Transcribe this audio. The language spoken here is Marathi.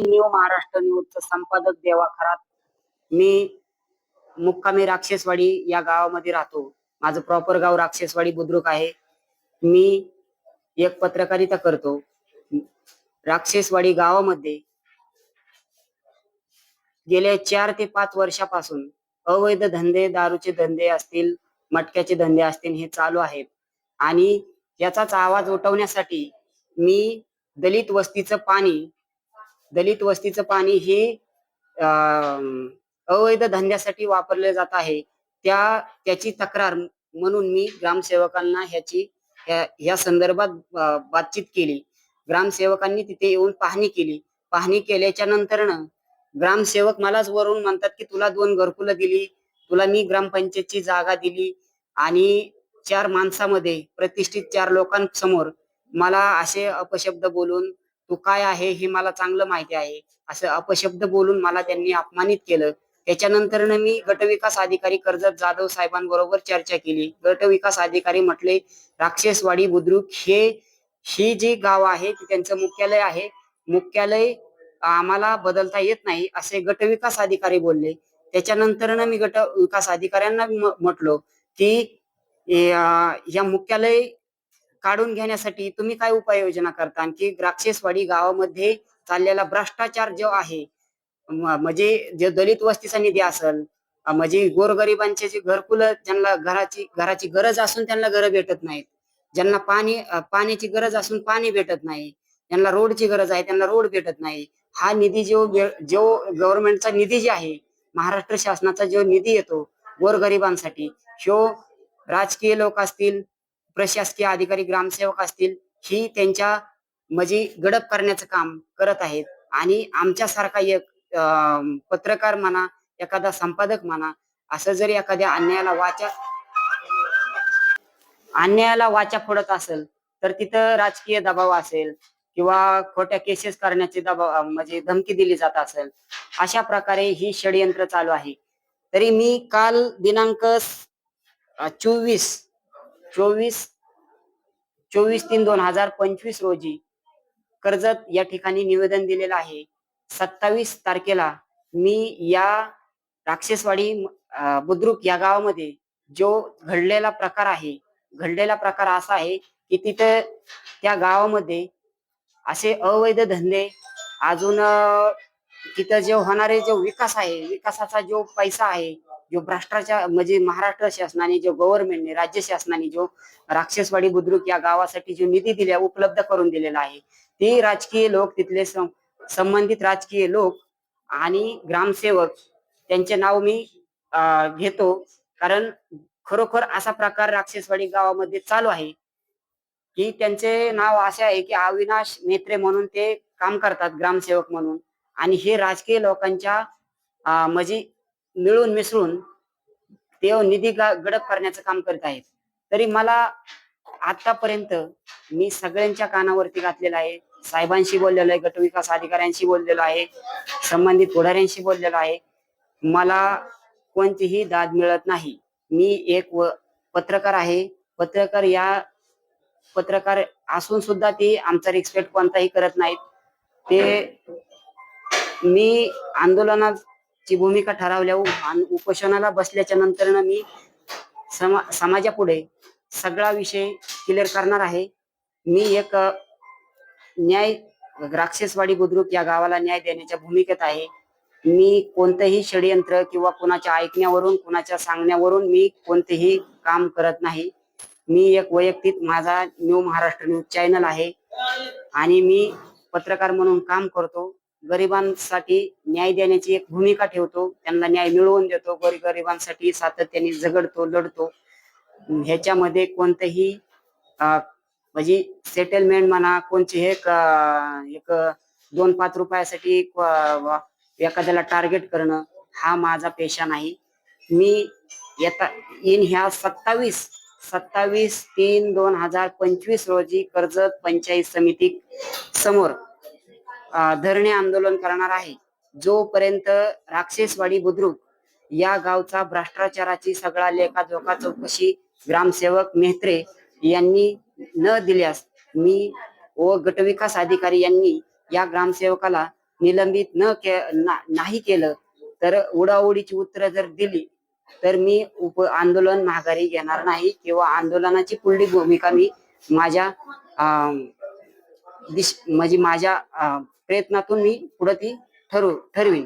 न्यू महाराष्ट्र न्यूजचं संपादक देवा खरात मी मुक्कामी राक्षसवाडी या गावामध्ये राहतो. माझं प्रॉपर गाव राक्षसवाडी बुद्रुक आहे. मी एक पत्रकारिता करतो. राक्षसवाडी गावामध्ये गेल्या चार ते पाच वर्षापासून अवैध धंदे दारूचे धंदे असतील मटक्याचे धंदे असतील हे चालू आहेत. आणि याचाच आवाज उठवण्यासाठी मी दलित वस्तीचं पाणी दलित वस्तीचं पाणी हे अं, अवैध धंद्यासाठी वापरले जात आहे. त्या त्याची तक्रार म्हणून मी ग्रामसेवकांना ह्याची ह्या संदर्भात बातचीत केली. ग्रामसेवकांनी तिथे येऊन पाहणी केली. पाहणी केल्याच्या नंतरनं ग्रामसेवक मलाच वरून म्हणतात की तुला दोन घरकुलं दिली तुला मी ग्रामपंचायतची जागा दिली आणि चार माणसामध्ये प्रतिष्ठित चार लोकांसमोर मला असे अपशब्द बोलून तू काय आहे हे मला चांगलं माहिती आहे. असं अपशब्द बोलून मला त्यांनी अपमानित केलं. त्याच्यानंतर मी गटविकास अधिकारी कर्जत जाधव साहेबांबरोबर चर्चा केली. गटविकास अधिकारी म्हटले राक्षसवाडी बुद्रुक हे ही जी गाव आहे ती त्यांचं मुख्यालय आहे. मुख्यालय आम्हाला बदलता येत नाही असे गटविकास अधिकारी बोलले. त्याच्यानंतर मी गट विकास अधिकाऱ्यांना म्हटलो की या मुख्यालय काढून घेण्यासाठी तुम्ही काय उपाययोजना करता? आणखी राक्षसवाडी गावामध्ये चाललेला भ्रष्टाचार जो आहे म्हणजे जे दलित वस्तीचा निधी असेल म्हणजे गोरगरिबांचे जे घरकुल ज्यांना घराची घराची गरज असून त्यांना घर भेटत नाहीत. ज्यांना पाणी पाण्याची गरज असून पाणी भेटत नाही. ज्यांना रोडची गरज आहे त्यांना रोड भेटत नाही. हा निधी जो जो गव्हर्नमेंटचा निधी जे आहे महाराष्ट्र शासनाचा जो निधी येतो गोरगरिबांसाठी शो राजकीय लोक असतील प्रशासकीय अधिकारी ग्रामसेवक असतील ही त्यांच्या म्हणजे गडप करण्याचं काम करत आहेत. आणि आमच्यासारखा एक अं, पत्रकार म्हणा एखादा संपादक म्हणा असं जरी एखाद्या अन्यायाला वाचा अन्यायाला वाचा फोडत असेल तर तिथं राजकीय दबाव असेल किंवा खोट्या केसेस करण्याचे दबाव म्हणजे धमकी दिली जात असेल अशा प्रकारे ही षडयंत्र चालू आहे. तरी मी काल दिनांक चोवीस चोवीस चोवीस तीन दोन हजार पंचवीस रोजी कर्जत या ठिकाणी निवेदन दिलेलं आहे. सत्तावीस तारखेला मी या राक्षसवाडी बुद्रुक या गावामध्ये जो घडलेला प्रकार आहे घडलेला प्रकार असा आहे की तिथं त्या गावामध्ये असे अवैध धंदे अजून तिथं जे होणारे जो विकास आहे विकासाचा जो पैसा आहे जो भ्रष्टाचार म्हणजे महाराष्ट्र शासनाने जो गव्हर्नमेंटने राज्य शासनाने जो राक्षसवाडी बुद्रुक या गावासाठी जो निधी दिल्या उपलब्ध करून दिलेला आहे. ते राजकीय लोक तिथले संबंधित राजकीय लोक आणि ग्रामसेवक त्यांचे नाव मी अं, घेतो. कारण खरोखर असा प्रकार राक्षसवाडी गावामध्ये चालू आहे की त्यांचे नाव असे आहे की अविनाश मेत्रे म्हणून ते काम करतात ग्रामसेवक म्हणून. आणि हे राजकीय लोकांच्या अं, म्हणजे मिळून मिसळून ते निधी गडप करण्याचं काम करत आहेत. तरी मला आतापर्यंत मी सगळ्यांच्या कानावरती घातलेलं आहे. साहेबांशी बोललेलो आहे गटविकास अधिकाऱ्यांशी बोललेलो आहे संबंधित पुढाऱ्यांशी बोललेलो आहे. मला कोणतीही दाद मिळत नाही. मी एक व पत्रकार आहे. पत्रकार या पत्रकार असून सुद्धा ते आमचा रिस्पेक्ट कोणताही करत नाहीत. ते मी आंदोलनात ची भूमिका ठरवल्या आणि उपोषणाला बसल्याच्या नंतर मी समा समाजापुढे सगळा विषय क्लिअर करणार आहे. मी एक न्याय राक्षसवाडी बुद्रुक या गावाला न्याय देण्याच्या भूमिकेत आहे. मी कोणतंही षडयंत्र किंवा कोणाच्या ऐकण्यावरून कोणाच्या सांगण्यावरून मी कोणतेही काम करत नाही. मी एक वैयक्तिक माझा न्यू महाराष्ट्र न्यूज चॅनल आहे. आणि मी पत्रकार म्हणून काम करतो. गरिबांसाठी न्याय देण्याची एक भूमिका ठेवतो त्यांना न्याय मिळवून देतो गरिबांसाठी सातत्याने झगडतो लढतो. ह्याच्यामध्ये कोणतंही म्हणजे सेटलमेंट म्हणा कोणचे हे एक दोन पाच रुपयासाठी एखाद्याला टार्गेट करणं हा माझा पेशा नाही. मी येता इन ह्या सत्तावीस सत्तावीस तीन दोन हजार पंचवीस रोजी कर्जत पंचायत समिती समोर धरणे आंदोलन करणार आहे. जोपर्यंत राक्षसवाडी बुद्रुक या गावचा भ्रष्टाचाराची सगळा लेखाजोखा चौकशी ग्रामसेवक मेहत्रे यांनी न दिल्यास मी व गटविकास अधिकारी यांनी या ग्रामसेवकाला निलंबित न के ना- नाही केलं तर उडाउडीची उत्तरं जर दिली तर मी उप आंदोलन माघारी घेणार नाही किंवा आंदोलनाची पुढली भूमिका मी माझ्या अं, दिश म्हणजे माझ्या अं, प्रयत्नातून मी पुढे ती ठरवू ठरवीन.